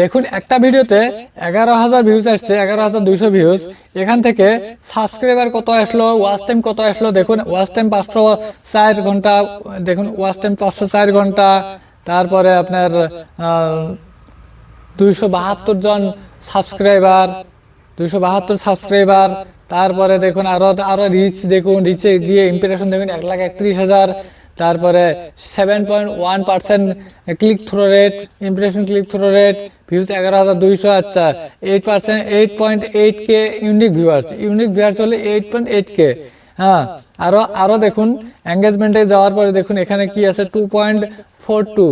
দেখুন, একটা ভিডিওতে এগারো হাজার ভিউজ আসছে, এগারো হাজার দুইশো ভিউজ এখান থেকে সাবস্ক্রাইবার কত আসলো ওয়াচ টাইম কত আসলো, দেখুন ওয়াচ টাইম পাঁচশো চার ঘণ্টা, দেখুন ওয়াচ টাইম পাঁচশো চার ঘণ্টা। তারপরে আপনার দুইশো বাহাত্তর জন সাবস্ক্রাইবার দুইশো বাহাত্তর সাবস্ক্রাইবার তারপরে দেখুন, আরও আরও রিচ দেখুন রিচে গিয়ে ইম্প্রেশন দেখুন, এক লাখ একত্রিশ হাজার। তারপরে seven point one percent click through rate impression click through rate views এগারো হাজার দুইশো আচ্ছা eight percent eight point eight K unique viewers unique viewers হলে এইট পয়েন্ট এইট কে হ্যাঁ আরও আরও দেখুন এঙ্গেজমেন্টে যাওয়ার পরে দেখুন, এখানে কি আছে টু পয়েন্ট ফোর টু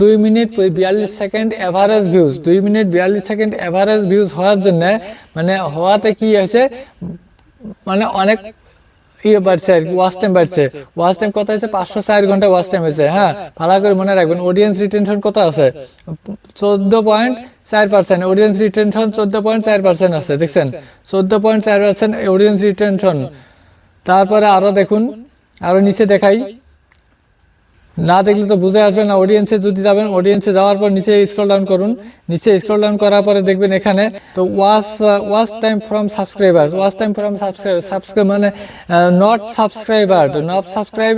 দুই মিনিট বিয়াল্লিশ সেকেন্ড এভারেজ ভিউজ দুই মিনিট বিয়াল্লিশ সেকেন্ড এভারেজ ভিউজ হওয়ার জন্য মানে হওয়াতে কি হয়েছে মানে অনেক ইয়ে বাড়ছে আর কি ওয়াচ টাইম বাড়ছে। ওয়াচ টাইম কত হয়েছে? পাঁচশো চার ঘণ্টা ওয়াচ টাইম হয়েছে হ্যাঁ? ভালো করে মনে রাখবেন অডিয়েন্স রিটেনশন কত আছে? চোদ্দ পয়েন্ট চার পার্সেন্ট অডিয়েন্স রিটেনশন চোদ্দ পয়েন্ট চার পার্সেন্ট আছে, দেখছেন? চোদ্দ পয়েন্ট চার পার্সেন্ট অডিয়েন্স রিটেনশন তারপরে আরও দেখুন আরও নিচে দেখাই। না দেখলে তো বুঝে আসবে না অডিয়েন্সে যদি যাবেন অডিয়েন্সে যাওয়ার পর নিচে স্ক্রল ডাউন করুন। নিচে স্ক্রল ডাউন করার পরে দেখবেন এখানে তো watch watch time from subscriber watch time from subscriber subscribe মানে নট সাবস্ক্রাইবার নট সাবস্ক্রাইব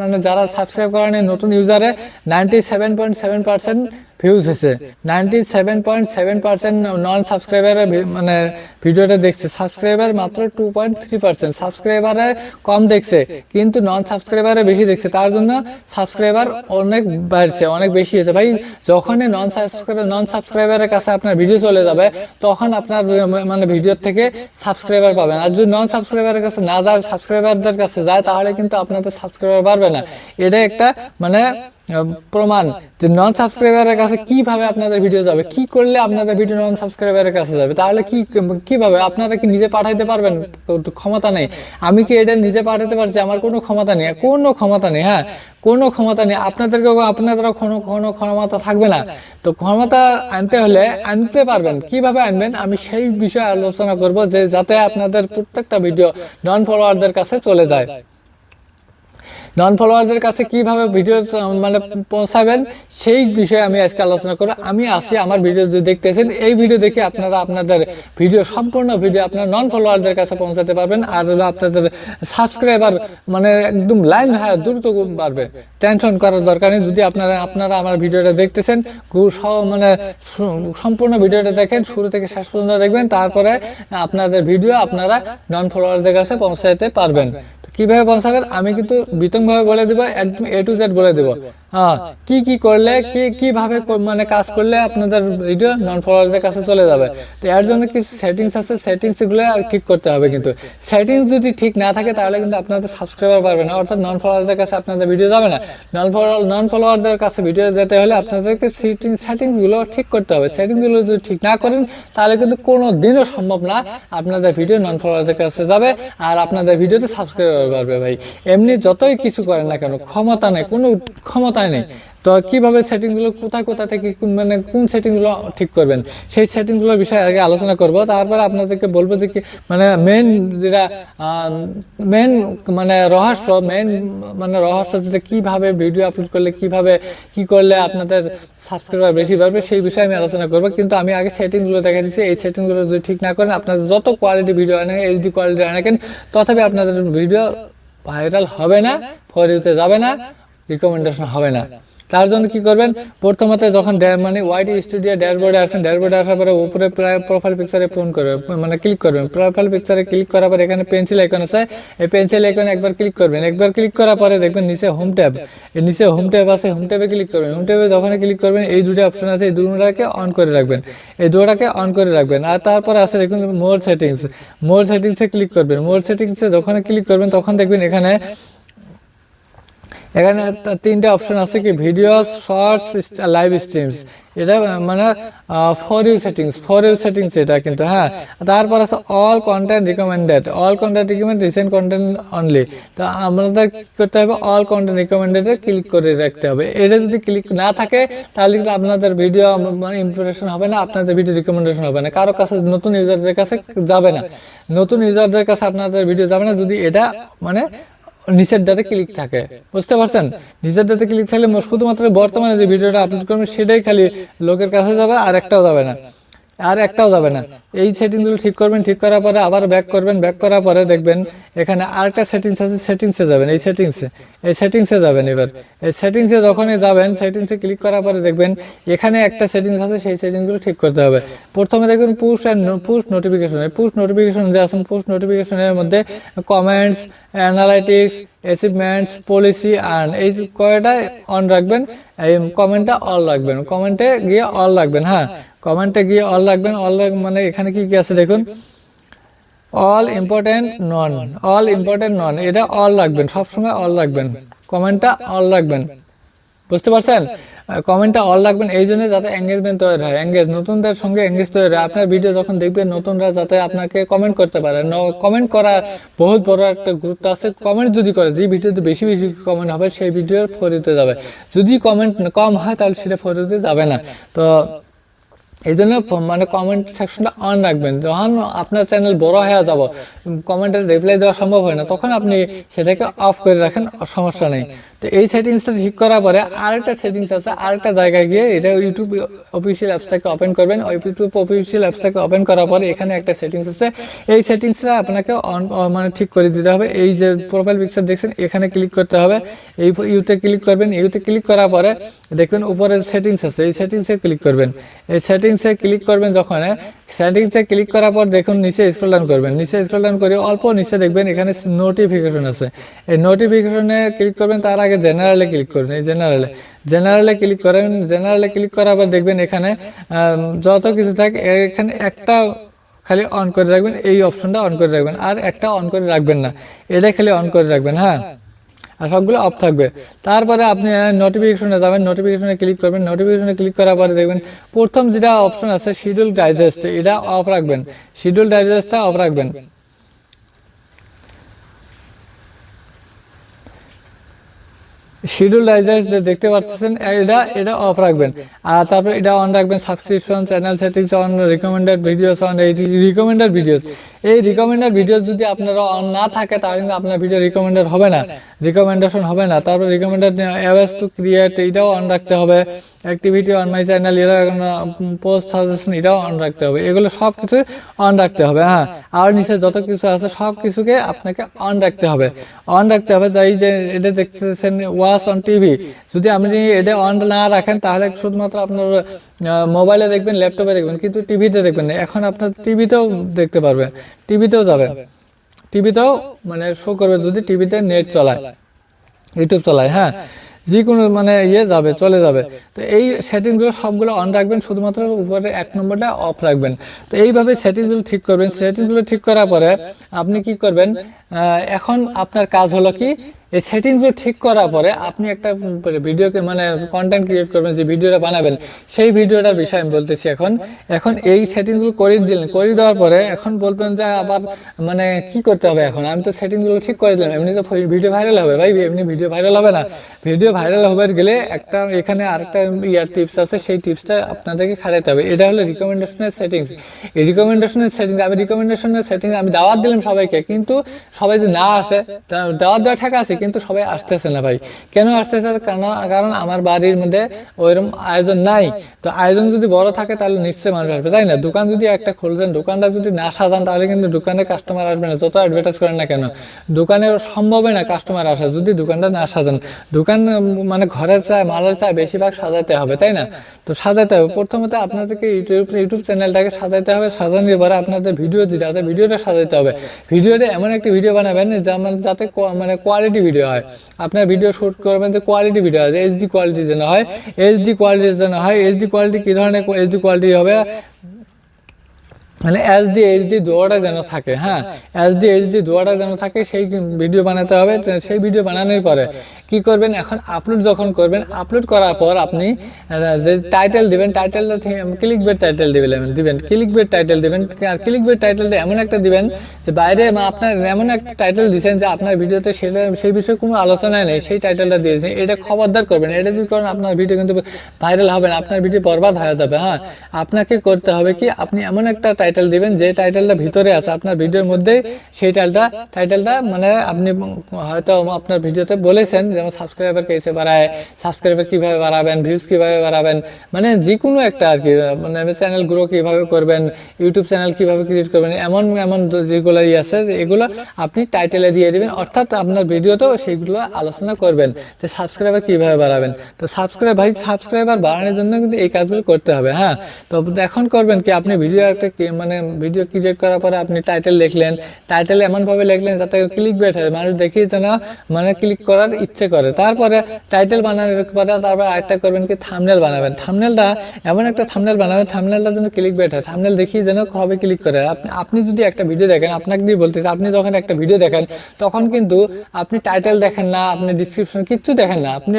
মানে যারা সাবস্ক্রাইব করেন, নতুন ইউজারে ninety seven point seven percent views হয়েছে ninety seven point seven percent non সাবস্ক্রাইবারে মানে ভিডিওটা দেখছে। সাবস্ক্রাইবার মাত্র টু পয়েন্ট থ্রি পার্সেন্ট সাবস্ক্রাইবারে কম দেখছে। কিন্তু নন সাবস্ক্রাইবারে বেশি দেখছে। তার জন্য সাবস্ক্রাইবার অনেক বাড়ছে অনেক বেশি হয়েছে। ভাই যখনই নন সাবস্ক্রাইবার নন সাবস্ক্রাইবারের কাছে আপনার ভিডিও চলে যাবে তখন আপনার মানে ভিডিওর থেকে সাবস্ক্রাইবার পাবেন। আর যদি নন সাবস্ক্রাইবারের কাছে না যায় সাবস্ক্রাইবারদের কাছে যায় তাহলে কিন্তু আপনাদের সাবস্ক্রাইবার বাড়বে না। এটা একটা মানে প্রমাণ যে নন সাবস্ক্রাইবারের কাছে কীভাবে আপনাদের ভিডিও যাবে, কি করলে আপনাদের ভিডিও নন সাবস্ক্রাইবারের কাছে যাবে, তাহলে কি, কীভাবে, আপনারা কি নিজে পাঠাইতে পারবেন? ক্ষমতা নেই। আমি কি এটা নিজে পাঠাতে পারছি? আমার কোনো ক্ষমতা নেই। কোনো ক্ষমতা নেই হ্যাঁ? কোনো ক্ষমতা নেই। আপনাদেরকে আপনাদের কোনো কোনো ক্ষমতা থাকবে না। তো ক্ষমতা আনতে হলে আনতে পারবেন। কীভাবে আনবেন? আমি সেই বিষয়ে আলোচনা করব যে যাতে আপনাদের প্রত্যেকটা ভিডিও নন ফলোয়ারদের কাছে চলে যায়। নন ফলোয়ারদের কাছে কীভাবে ভিডিও মানে পৌঁছাবেন, সেই বিষয়ে আমি আজকে আলোচনা করব। আমি আসি আমার ভিডিও যদি দেখতেছেন, এই ভিডিও দেখে আপনারা আপনাদের ভিডিও সম্পূর্ণ ভিডিও আপনার নন ফলোয়ারদের কাছে পৌঁছাতে পারবেন। আর আপনাদের সাবস্ক্রাইবার মানে একদম লাইন হয় দ্রুত বাড়বে টেনশন করার দরকার নেই। যদি আপনারা আপনারা আমার ভিডিওটা দেখতেছেন মানে সম্পূর্ণ ভিডিওটা দেখেন, শুরু থেকে শেষ পর্যন্ত দেখবেন, তারপরে আপনাদের ভিডিও আপনারা নন ফলোয়ারদের কাছে পৌঁছাতে পারবেন। কীভাবে পৌঁছাবেন আমি কিন্তু বিতংভাবে বলে দেবো একদম এ টু জেড বলে দিব। কি কি করলে, কি কীভাবে মানে কাজ করলে আপনাদের ভিডিও নন ফলোয়ারদের কাছে চলে যাবে। তো এর জন্য কিছু সেটিংস আছে সেটিংসগুলো ঠিক করতে হবে কিন্তু। সেটিংস যদি ঠিক না থাকে তাহলে কিন্তু আপনাদের সাবস্ক্রাইবার পারবে না, অর্থাৎ নন ফলোয়ারদের কাছে আপনাদের ভিডিও যাবে না। নন ফলোয়ার নন ফলোয়ারদের কাছে ভিডিও যেতে হলে আপনাদেরকে সেটিং সেটিংসগুলো ঠিক করতে হবে। সেটিংসগুলো যদি ঠিক না করেন, তাহলে কিন্তু কোনো দিনও সম্ভব না আপনাদের ভিডিও নন ফলোয়ারদের কাছে যাবে আর আপনাদের ভিডিওতে সাবস্ক্রাইবার পারবে ভাই। এমনি যতই কিছু করেন না কেন, ক্ষমতা নেই, কোনো ক্ষমতাই নেই? তো কীভাবে সেটিংগুলো, কোথায়, কোথা থেকে মানে কোন সেটিংগুলো ঠিক করবেন? সেই সেটিংগুলোর বিষয়ে আগে আলোচনা করব। তারপরে আপনাদেরকে বলব যে কি মানে মেন যেটা মেন মানে রহস্য মেন মানে রহস্য যেটা কীভাবে ভিডিও আপলোড করলে, কীভাবে কি করলে আপনাদের সাবস্ক্রাইবার বেশি বাড়বে, সেই বিষয়ে আমি আলোচনা করব। কিন্তু আমি আগে সেটিংগুলো দেখা দিচ্ছি। এই সেটিংগুলো যদি ঠিক না করেন, আপনাদের যত কোয়ালিটি ভিডিও আনেন এইচডি কোয়ালিটি আনেন তথাপি আপনাদের ভিডিও ভাইরাল হবে না ফরিতে যাবে না। রিকমেন্ডেশন হবে না। তার জন্য কি করবেন? প্রথমত যখন মানে ওয়াইডি স্টুডিও ড্যাশবোর্ডে আসবেন ড্যাশবোর্ডে আসার পরে উপরে প্রোফাইল পিকচারে ফোন করবে মানে ক্লিক করবেন। প্রোফাইল পিকচারে ক্লিক করার পরে এখানে পেন্সিল আইকন আছে। এই পেন্সিল আইকনে একবার ক্লিক করবেন। একবার ক্লিক করার পরে দেখবেন নিচে হোম ট্যাব এই নিচে হোম ট্যাব আছে হোম ট্যাবে ক্লিক করবেন। হোম ট্যাবে যখন ক্লিক করবেন, এই দুটো অপশন আছে, এই দুটাকে অন করে রাখবেন। এই দুটাকে অন করে রাখবেন। আর তারপরে আছে দেখুন মোর সেটিংস মোর সেটিংসে ক্লিক করবেন। মোর সেটিংসে যখন ক্লিক করবেন, তখন দেখবেন এখানে এখানে তিনটে অপশন আছে কি? ভিডিও শর্টস লাইভ স্ট্রিমস এটা মানে for you settings for you settings এটা কিন্তু হ্যাঁ। তারপর আছে all content recommended all content recommend recent content only তো আমাদের করতে হবে? অল কন্টেন্ট রিকমেন্ডেডে ক্লিক করে রাখতে হবে। এটা যদি ক্লিক না থাকে, তাহলে কিন্তু আপনাদের ভিডিও মানে ইম্প্রেশন হবে না, আপনাদের ভিডিও রিকমেন্ডেশন হবে না। কারও কাছে নতুন ইউজারদের কাছে যাবে না। নতুন ইউজারদের কাছে আপনাদের ভিডিও যাবে না। যদি এটা মানে নিচের ডাতে ক্লিক থাকে। বুঝতে পারছেন? নিচের ডাতে ক্লিক থাকলে শুধুমাত্র বর্তমানে যে ভিডিওটা আপলোড করবেন, সেটাই খালি লোকের কাছে যাবে আর একটাও যাবে না। আর একটাও যাবে না। এই সেটিংসগুলো ঠিক করবেন, ঠিক করার পরে আবার ব্যাক করবেন ব্যাক করার পরে দেখবেন এখানে আরেকটা সেটিংস আছে সেটিংসে যাবেন, এই সেটিংসে এই সেটিংসে যাবেন এবার। এই সেটিংসে যখনই যাবেন সেটিংসে ক্লিক করার পরে দেখবেন এখানে একটা সেটিংস আছে, সেই সেটিংসগুলো ঠিক করতে হবে। প্রথমে দেখবেন পুশ অ্যান্ড পুশ নোটিফিকেশন এই পুশ নোটিফিকেশন যে আছে পুশ নোটিফিকেশনের মধ্যে comments analytics achievements policy earn এই কয়টা অন রাখবেন, এই কমেন্টটা অল রাখবেন। কমেন্টে গিয়ে অল রাখবেন হ্যাঁ? কমেন্টে গিয়ে অল রাখবেন। অল মানে এখানে কি কি আছে দেখুন? All important non all important non এটা অল রাখবেন, সবসময় অল রাখবেন। কমেন্টটা অল রাখবেন। বুঝতে পারছেন? কমেন্টটা অল রাখবেন, এই জন্য যাতে এঙ্গেজমেন্ট তৈরি হয়। এঙ্গেজ নতুনদের সঙ্গে এঙ্গেজ তৈরি হয়। আপনার ভিডিও যখন দেখবেন, নতুনরা যাতে আপনাকে কমেন্ট করতে পারে। কমেন্ট করা বহুত বড় একটা গুরুত্ব আছে। কমেন্ট যদি করে, যে ভিডিওতে বেশি বেশি কমেন্ট হবে, সেই ভিডিওর ফরিতে যাবে। যদি কমেন্ট কম হয়, তাহলে সেটা ফরিতে যাবে না। তো এই জন্য মানে কমেন্ট সেকশনটা অন রাখবেন। যখন আপনার চ্যানেল বড় হয়ে যাব কমেন্টের রিপ্লাই দেওয়া সম্ভব হয় না, তখন আপনি সেটাকে অফ করে রাখেন, সমস্যা নেই। তো এই সেটিংসটা ঠিক করার পরে আরেকটা সেটিংস আছে, আরেকটা জায়গায় গিয়ে এটা ইউটিউব অফিসিয়াল অ্যাপসটাকে ওপেন করবেন। ইউটিউব অফিসিয়াল অ্যাপসটাকে ওপেন করার পরে এখানে একটা সেটিংস আছে। এই সেটিংসটা আপনাকে অন মানে ঠিক করে দিতে হবে। এই যে প্রোফাইল পিকচার দেখছেন, এখানে ক্লিক করতে হবে। এই ইউতে ক্লিক করবেন। ইউতে ক্লিক করার পরে দেখবেন উপরে সেটিংস আছে। এই সেটিংসে ক্লিক করবেন। এই সেটিংসে ক্লিক করবেন যখন সেটিংসে ক্লিক করার পর দেখুন নিচে স্ক্রল ডাউন করবেন। নিচে স্ক্রল ডাউন করে অল্প নিচে দেখবেন এখানে নোটিফিকেশন আছে। এই নোটিফিকেশনে ক্লিক করবেন, তার আগে জেনারেলে ক্লিক করবেন, এই জেনারেলে জেনারেলে ক্লিক করেন জেনারেলে ক্লিক করার পর দেখবেন এখানে যত কিছু থাকে, এখানে একটা খালি অন করে রাখবেন, এই অপশনটা অন করে রাখবেন, আর একটা অন করে রাখবেন না। এটা খালি অন করে রাখবেন হ্যাঁ? আর সবগুলো অফ থাকবে। তারপরে আপনি নোটিফিকেশনে যাবেন নোটিফিকেশনে ক্লিক করবেন নোটিফিকেশনে ক্লিক করার পরে দেখবেন, প্রথম যেটা অপশন আছে শিডিউল ডাইজেস্ট এটা অফ রাখবেন। শিডিউল ডাইজেস্টটা অফ রাখবেন। শিডিউল ডাইজেস্ট দেখতে পাচ্ছেন, এটা এটা অফ রাখবেন। আর তারপর এটা অন রাখবেন subscription channel settings on recommended videos on এই রিকমেন্ডেড ভিডিওস এই রিকমেন্ডেড ভিডিওস যদি আপনারা অন না থাকে, তাহলে আপনার ভিডিও রিকমেন্ডেড হবে না। রিকমেন্ডেশন হবে না। তারপর রিকমেন্ডেড অ্যাওয়ার্স টু ক্রিয়েট এটাও অন রাখতে হবে। অ্যাক্টিভিটি অন মাই চ্যানেল এটা পোস্ট সাজেশন এটাও অন রাখতে হবে। এগুলো সব কিছু অন রাখতে হবে হ্যাঁ। আর নিচে যত কিছু আছে সব কিছুকে আপনাকে অন রাখতে হবে। অন রাখতে হবে, যাই যে, এটা দেখতেছেন ওয়াচ অন টিভি যদি আপনি এটা অন না রাখেন, তাহলে শুধুমাত্র আপনার মোবাইলে দেখবেন ল্যাপটপে দেখবেন, কিন্তু টিভিতে দেখবেন না। এখন আপনার টিভিতেও দেখতে পারবেন টিভিতেও যাবে। টিভিতেও মানে শো করবে যদি টিভিতে নেট চলায় ইউটিউব চালায় হ্যাঁ? যে কোনো মানে ইয়ে যাবে, চলে যাবে। তো এই সেটিংসগুলো সবগুলো অন রাখবেন, শুধুমাত্র উপরে এক নম্বরটা অফ রাখবেন। তো এইভাবে সেটিংসগুলো ঠিক করবেন। সেটিংসগুলো ঠিক করার পরে আপনি কি করবেন এখন আপনার কাজ হলো কি এই সেটিংসগুলো ঠিক করার পরে আপনি একটা ভিডিওকে মানে কন্টেন্ট ক্রিয়েট করবেন, যে ভিডিওটা বানাবেন, সেই ভিডিওটার বিষয়ে আমি বলতেছি এখন। এখন এই সেটিংসগুলো করে দিলেন, করে দেওয়ার পরে এখন বলবেন যে আবার মানে কি করতে হবে এখন? আমি তো সেটিংসগুলো ঠিক করে দিলাম, এমনি তো ভিডিও ভাইরাল হবে ভাই, এমনি ভিডিও ভাইরাল হবে না। ভিডিও ভাইরাল হবে গেলে একটা, এখানে আরেকটা ইয়ার টিপস আছে, সেই টিপসটা আপনাদেরকে খাটাতে হবে। এটা হলো রিকমেন্ডেশনের সেটিংস এই রিকমেন্ডেশনের সেটিংস আমি রিকমেন্ডেশনের সেটিংস আমি দাওয়াত দিলাম সবাইকে, কিন্তু সবাই যে না আসে দাওয়াত দেওয়া ঠেকা আছে কিন্তু সবাই আসতেছে না ভাই। কেন আসতেছে? কারণ কারণ আমার বাড়ির মধ্যে ওইরকম আয়োজন নাই। তো আয়োজন যদি বড় থাকে, তাহলে নিশ্চয়ই মানুষ আসবে, তাই না? দোকান যদি একটা খুলছেন, দোকানটা যদি না সাজান, তাহলে কিন্তু দোকানে কাস্টমার আসবে না। যত অ্যাডভার্টাইজ করেন না কেন? দোকানে সম্ভবই না কাস্টমার আসা। যদি দোকানটা না সাজান, দোকান মানে ঘরের চায় মালের চায় বেশিরভাগ সাজাতে হবে, তাই না? তো সাজাতে হবে। প্রথমত আপনাদেরকে ইউটিউব ইউটিউব চ্যানেলটাকে সাজাতে হবে। সাজানোর পরে আপনাদের ভিডিও যেটা আছে ভিডিওটা সাজাতে হবে। ভিডিওটা এমন একটি ভিডিও বানাবেন যেমন যাতে মানে কোয়ালিটি ভিডিও হয়। আপনার ভিডিও শ্যুট করবেন যে কোয়ালিটি ভিডিও আছে এইচডি কোয়ালিটি যেন হয়। এইচডি কোয়ালিটি যেন হয় এইচডি কোয়ালিটি কি ধরনের এইচডি কোয়ালিটি হবে? মানে এইচডি এইচডি দুয়াটা যেন থাকে হ্যাঁ? এইচডি এইচডি দুয়াটা যেন থাকে, সেই ভিডিও বানাতে হবে সেই ভিডিও বানানোর পরে কি করবেন? এখন আপলোড যখন করবেন আপলোড করার পর আপনি যে টাইটেল দিবেন টাইটেলটা ক্লিক বেড টাইটেল দিবেন দিবেন ক্লিক বেড টাইটেল দিবেন, আর ক্লিক বেড টাইটেলটা এমন একটা দিবেন যে বাইরে আপনার এমন একটা টাইটেল দিয়েছেন যে আপনার ভিডিওতে সেটা, সেই বিষয়ে কোনো আলোচনায় নেই, সেই টাইটেলটা দিয়েছেন এটা খবরদার করবেন, এটা যদি করেন আপনার ভিডিও কিন্তু ভাইরাল হবে না, আপনার ভিডিও বরবাদ হয়ে যাবে হ্যাঁ? আপনাকে করতে হবে কি, আপনি এমন একটা টাইটেল দিবেন, যে টাইটেলটা ভিতরে আছে, আপনার ভিডিওর মধ্যে সেই টাইটেলটা টাইটেলটা মানে আপনি হয়তো আপনার ভিডিওতে বলেছেন যেমন সাবস্ক্রাইবার কেসে বাড়ায় সাবস্ক্রাইবার কীভাবে বাড়াবেন ভিউজ কীভাবে বাড়াবেন মানে যে কোনো একটা আর কি মানে চ্যানেল গ্রো কীভাবে করবেন ইউটিউব চ্যানেল কীভাবে ক্রিয়েট করবেন, এমন এমন যেগুলো ইয়ে আছে, যে এগুলো আপনি টাইটেলে দিয়ে দিবেন, অর্থাৎ আপনার ভিডিওতেও সেইগুলো আলোচনা করবেন, যে সাবস্ক্রাইবার কীভাবে বাড়াবেন। তো সাবস্ক্রাইব ভাই সাবস্ক্রাইবার বাড়ানোর জন্য কিন্তু এই কাজগুলো করতে হবে হ্যাঁ? তো এখন করবেন কি, আপনি ভিডিও একটা মানে ভিডিও ক্রিয়েট করার পরে আপনি টাইটেল লিখলেন। টাইটেল এমনভাবে লিখলেন যাতে ক্লিক বেট হয়। মানুষ দেখি যেন মানে ক্লিক করার ইচ্ছে করে। তারপরে টাইটেল বানানোর পরে তারপর আরেকটা করবেন কি থামনেল বানাবেন। থামনেলটা এমন একটা থামনেল বানাবেন থামনেলটা যেন ক্লিক বেট হয়। থামনেল দেখি যেন কবে ক্লিক করে। আপনি আপনি যদি একটা ভিডিও দেখেন, আপনাকে দিয়ে বলতেছি, আপনি যখন একটা ভিডিও দেখেন, তখন কিন্তু আপনি টাইটেল দেখেন না, আপনি ডিসক্রিপশন কিচ্ছু দেখেন না। আপনি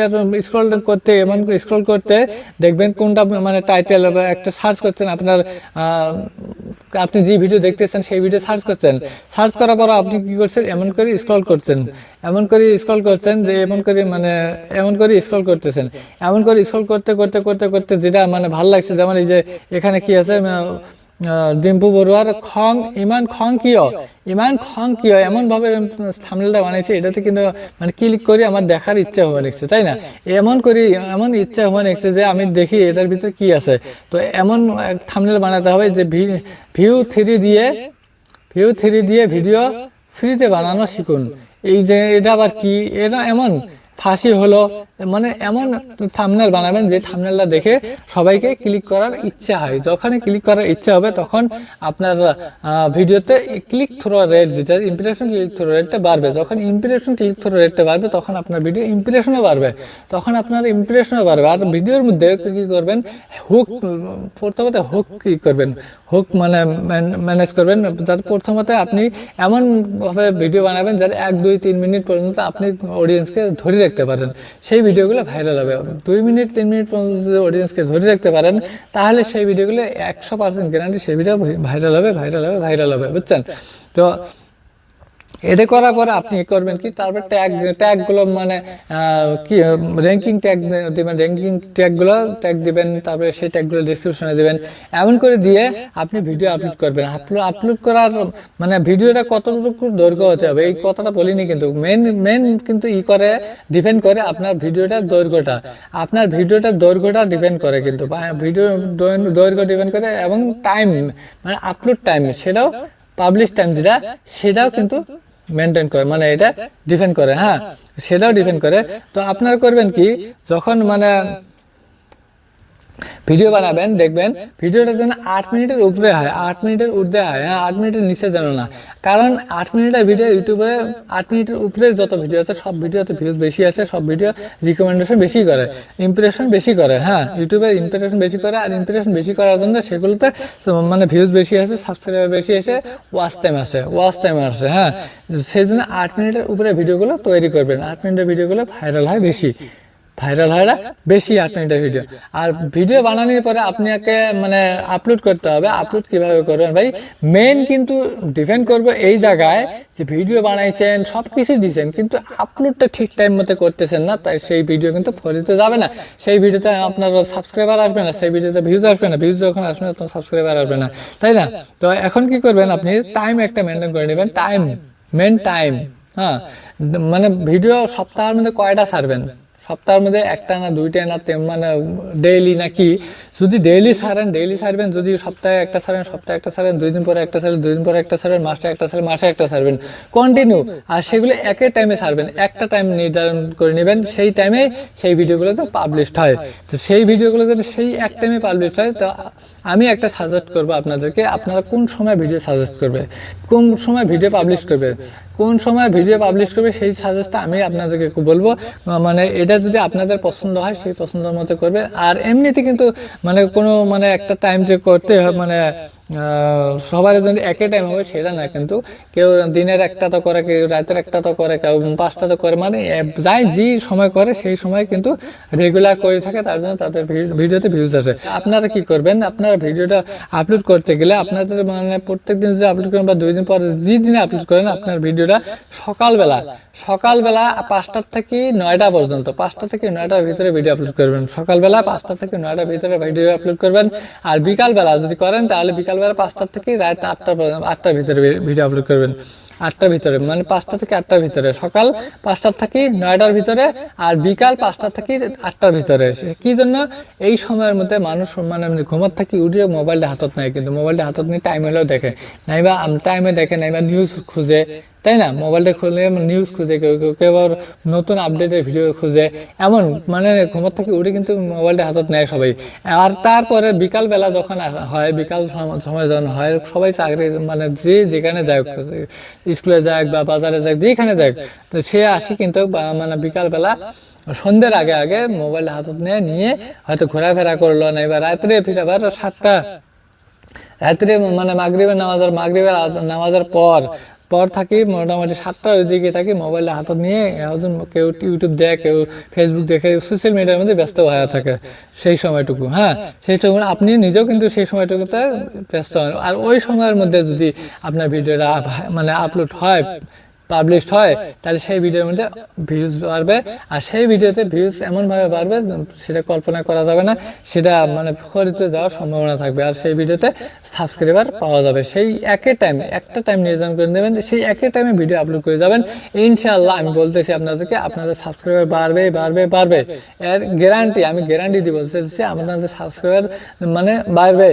স্ক্রল করতে, এমন স্ক্রল করতে দেখবেন কোনটা মানে টাইটেল একটা সার্চ করছেন, আপনার আপনি যে ভিডিও দেখতেছেন, সেই ভিডিও সার্চ করছেন। সার্চ করার পর আপনি কি করছেন? এমন করে স্ক্রল করছেন। এমন করে স্ক্রল করছেন যে, এমন করে মানে এমন করে স্ক্রল করতেছেন। এমন করে স্ক্রল করতে করতে করতে করতে যেটা মানে ভালো লাগছে, যেমন এই যে এখানে কি আছে ডিম্পু বড়ুয়ার খং, ইমান খং কিয় ইমান খং কিয় এমন ভাবে থামলেটা বানাইছে এটাতে কিন্তু মানে ক্লিক করে আমার দেখার ইচ্ছা হওয়া লাগছে, তাই না? এমন করি, এমন ইচ্ছা হওয়া লাগছে যে আমি দেখি এটার ভিতরে কি আছে। তো এমন থামনেল বানাতে হবে যে ভিউ থ্রি দিয়ে ভিউ থ্রি দিয়ে ভিডিও ফ্রিতে বানানো শিখুন। এই যে, এটা আবার কি? এটা এমন ফাঁসি হলো। মানে এমন থামনেল বানাবেন যে থামনেলটা দেখে সবাইকে ক্লিক করার ইচ্ছা হয়। যখনই ক্লিক করার ইচ্ছা হবে, তখন আপনার ভিডিওতে ক্লিক থ্রো রেট যেটা ইম্প্রেশন ক্লিক থ্রো রেটটা বাড়বে। যখন ইম্প্রেশন ক্লিক থ্রো রেটটা বাড়বে, তখন আপনার ভিডিও ইম্প্রেশনও বাড়বে। তখন আপনার ইম্প্রেশনও বাড়বে। আর ভিডিওর মধ্যে কী করবেন? হুক প্রথমত হুক কী করবেন। হুক মানে ম্যানেজ করবেন। যাতে প্রথমত আপনি এমনভাবে ভিডিও বানাবেন যাতে এক, দুই, তিন মিনিট পর্যন্ত আপনি অডিয়েন্সকে ধরে রাখতে পারেন। সেই ভিডিওগুলো ভাইরাল হবে। দুই মিনিট, তিন মিনিট পর্যন্ত যদি অডিয়েন্সকে ধরে রাখতে পারেন, তাহলে সেই ভিডিওগুলো একশো পার্সেন্ট গ্যারান্টি সেই ভিডিও ভাইরাল হবে ভাইরাল হবে ভাইরাল হবে, বুঝছেন? তো এটা করার পরে আপনি করবেন কি? তারপর ট্যাগ ট্যাগগুলো মানে কি র্যাঙ্কিং ট্যাগ দিবেন র্যাঙ্কিং ট্যাগগুলো ট্যাগ দিবেন, তারপরে সেই ট্যাগগুলো ডিসক্রিপশনে দিবেন। এমন করে দিয়ে আপনি ভিডিও আপলোড করবেন। আপলোড আপলোড করার মানে ভিডিওটা কতটুকু দৈর্ঘ্য হতে হবে, এই কথাটা বলিনি কিন্তু। মেন মেন কিন্তু ই করে ডিপেন্ড করে আপনার ভিডিওটার দৈর্ঘ্যটা। আপনার ভিডিওটার দৈর্ঘ্যটা ডিপেন্ড করে কিন্তু। ভিডিও দৈর্ঘ্য ডিপেন্ড করে এবং টাইম মানে আপলোড টাইম সেটাও পাবলিশ টাইম যেটা, সেটাও কিন্তু মেনটেন করে মানে এটা ডিফেন্ড করে। হ্যাঁ সেটাও ডিফেন্ড করে। তো আপনারা করবেন কি যখন মানে ভিডিও বানাবেন, দেখবেন, ভিডিওটা যেন আট মিনিটের উপরে হয়, আট মিনিটের ঊর্ধ্বে হয় হ্যাঁ আট মিনিটের নিচে যেন না। কারণ আট মিনিটের ভিডিও ইউটিউবে, আট মিনিটের উপরে যত ভিডিও আছে, সব ভিডিওতে ভিউজ বেশি আছে সব ভিডিও রিকমেন্ডেশন বেশি করে ইমপ্রেশন বেশি করে হ্যাঁ ইউটিউবে ইমপ্রেশন বেশি করে আর ইমপ্রেশন বেশি করার জন্য সেগুলোতে মানে ভিউজ বেশি আসে সাবস্ক্রাইবার বেশি আসে ওয়াচ টাইম আসে ওয়াচ টাইম আসে হ্যাঁ। সেই জন্য আট মিনিটের উপরে ভিডিওগুলো তৈরি করবেন, আট মিনিটের ভিডিওগুলো ভাইরাল হয় বেশি। ভাইরাল হয় না? বেশি আট মিনিটের ভিডিও আর ভিডিও বানানোর পরে আপনাকে মানে আপলোড করতে হবে। আপলোড কীভাবে করবেন? ভাই মেন কিন্তু ডিপেন্ড করবে এই জায়গায় যে ভিডিও বানাইছেন সব কিছু দিয়েছেন কিন্তু আপলোডটা ঠিক টাইম মতো করতেছেন না তাই সেই ভিডিও কিন্তু ফরিতে যাবে না। সেই ভিডিওতে আপনার সাবস্ক্রাইবার আসবে না সেই ভিডিওতে ভিউজ আসবে না। ভিউজ যখন আসবে না তখন সাবস্ক্রাইবার আসবে না। তাই না? তো এখন কি করবেন আপনি? টাইম একটা মেনটেন করে নেবেন। টাইম মেন টাইম হ্যাঁ। মানে ভিডিও সপ্তাহের মধ্যে কয়টা ছাড়বেন? সপ্তাহের মধ্যে একটা না দুইটা না তেম মানে ডেইলি নাকি যদি ডেইলি ছাড়েন ডেইলি ছাড়বেন যদি সপ্তাহে একটা ছাড়েন সপ্তাহে একটা ছাড়েন দুই দিন পরে একটা ছাড়েন দুই দিন পরে একটা ছাড়বেন মাসে একটা ছাড়বেন মাসে একটা ছাড়বেন কন্টিনিউ আর সেগুলো একই টাইমে ছাড়বেন একটা টাইম নির্ধারণ করে নেবেন, সেই টাইমে সেই ভিডিওগুলো তো পাবলিশড হয়। তো সেই ভিডিওগুলো যদি সেই এক টাইমে পাবলিশ হয়, তো আমি একটা সাজেস্ট করব আপনাদেরকে, আপনারা কোন সময় ভিডিও সাজেস্ট করবে? কোন সময় ভিডিও পাবলিশ করবে? কোন সময় ভিডিও পাবলিশ করবে? সেই সাজেস্টটা আমি আপনাদেরকে বলব। মানে এটা যদি আপনাদের পছন্দ হয়, সেই পছন্দ মতো করবে। আর এমনিতে কিন্তু মানে কোনো মানে একটা টাইম যে করতে হয় মানে সবার জন্য একই টাইম হবে সেটা না, কিন্তু কেউ দিনের একটা তো করে, কেউ রাতের একটা তো করে, কেউ পাঁচটা তো করে মানে যাই যে সময় করে সেই সময় কিন্তু রেগুলার করে থাকে, তার জন্য তাদের ভিডিওতে ভিউজ আসে। আপনারা কি করবেন? আপনারা ভিডিওটা আপলোড করতে গেলে আপনাদের মানে প্রত্যেক দিন যদি আপলোড করেন বা দুই দিন পর যে দিনে আপলোড করেন, আপনার ভিডিওটা সকালবেলা সকালবেলা পাঁচটার থেকে নয়টা পর্যন্ত, পাঁচটা থেকে নয়টার ভিতরে ভিডিও আপলোড করবেন। সকালবেলা পাঁচটা থেকে নয়টার ভিতরে ভিডিও আপলোড করবেন। আর বিকালবেলা যদি করেন, তাহলে বিকালবেলা পাঁচটার থেকে রাত আটটা পর্যন্ত, আটটার ভিতরে ভিডিও আপলোড করবেন। আটটার ভিতরে মানে পাঁচটা থেকে আটটার ভিতরে। সকাল পাঁচটার থেকে নয়টার ভিতরে আর বিকাল পাঁচটা থেকে আটটার ভিতরে। কি জন্য? এই সময়ের মধ্যে মানুষ মানে ঘুমার থাকি উঠে মোবাইলটা হাতত নেয়, কিন্তু মোবাইলটা হাতত নিয়ে টাইম হলেও দেখে। নাইবা টাইমে দেখে, নাইবা নিউজ খুঁজে তাই না? মোবাইলটা খুলে নিউজ খুঁজে, কেউ কেউ কেউ আবার নতুন আপডেটের ভিডিও খুঁজে। এমন মানে ঘুমার থেকে উঠে কিন্তু মোবাইলটা হাতত নেয় সবাই। আর তারপরে বিকাল বেলা যখন হয়, বিকাল সময় যখন হয়, সবাই চাকরি মানে যে যেখানে যায় স্কুলে যাক বা বাজারে যাক, যেখানে যাক, তো সে আসি কিন্তু মানে বিকাল বেলা সন্ধ্যের আগে আগে মোবাইল হাতত নিয়ে নিয়ে হয়তো ঘোরাফেরা করল না। এবার রাত্রে ফিরে আবার সাতটা, রাত্রে মানে মাগরিবের নামাজের মাগরিবের নামাজের পর পর থাকি, মোটামুটি সাতটার ওইদিকে থাকি মোবাইলে হাতত নিয়ে একজন কেউ ইউটিউব দেখে কেউ ফেসবুক দেখে সোশ্যাল মিডিয়ার মধ্যে ব্যস্ত হয়ে থাকে সেই সময়টুকু হ্যাঁ? সেই সময় আপনি নিজেও কিন্তু সেই সময়টুকুতে ব্যস্ত হন। আর ওই সময়ের মধ্যে যদি আপনার ভিডিওটা মানে আপলোড হয় পাবলিশ হয়, তাহলে সেই ভিডিওর মধ্যে ভিউজ বাড়বে। আর সেই ভিডিওতে ভিউজ এমনভাবে বাড়বে, সেটা কল্পনা করা যাবে না, সেটা মানে খরিতে যাওয়ার সম্ভাবনা থাকবে। আর সেই ভিডিওতে সাবস্ক্রাইবার পাওয়া যাবে। সেই একই টাইমে একটা টাইম নির্ধারণ করে নেবেন সেই একই টাইমে ভিডিও আপলোড করে যাবেন। ইনশাআল্লাহ, আমি বলতেছি আপনাদেরকে, আপনাদের সাবস্ক্রাইবার বাড়বে বাড়বে বাড়বে। এর গ্যারান্টি আমি গ্যারান্টি দিয়ে বলতেছি আপনাদের সাবস্ক্রাইবার মানে বাড়বে।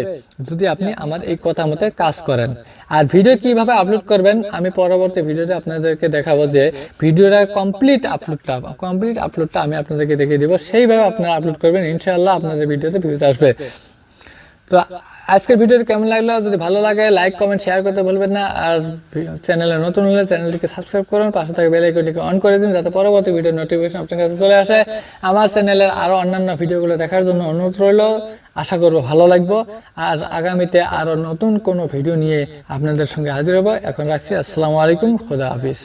যদি আপনি আমার এই কথা মতে কাজ করেন। আর ভিডিও কীভাবে আপলোড করবেন, আমি পরবর্তী ভিডিওতে আপনাদেরকে দেখাবো যে ভিডিওটা কমপ্লিট আপলোডটা কমপ্লিট আপলোডটা আমি আপনাদেরকে দেখিয়ে দিব। সেইভাবে আপনারা আপলোড করবেন, ইনশাআল্লাহ আপনাদের ভিডিওতে ভিউজ আসবে। তো আজকের ভিডিওটি কেমন লাগল? যদি ভালো লাগে লাইক কমেন্ট শেয়ার করতে ভুলবেন না। আর চ্যানেলে নতুন হলে চ্যানেলটিকে সাবস্ক্রাইব করুন, পাশে থাকা বেল আইকনটিকে অন করে দিন, যাতে পরবর্তী ভিডিও নোটিফিকেশন আপনার কাছে চলে আসে। আমার চ্যানেলের আরও অন্যান্য ভিডিওগুলো দেখার জন্য অনুরোধ রইল। আশা করব ভালো লাগবো। আর আগামীতে আরও নতুন কোনো ভিডিও নিয়ে আপনাদের সঙ্গে হাজির হব। এখন রাখছি। আসসালামু আলাইকুম। খোদা হাফিজ।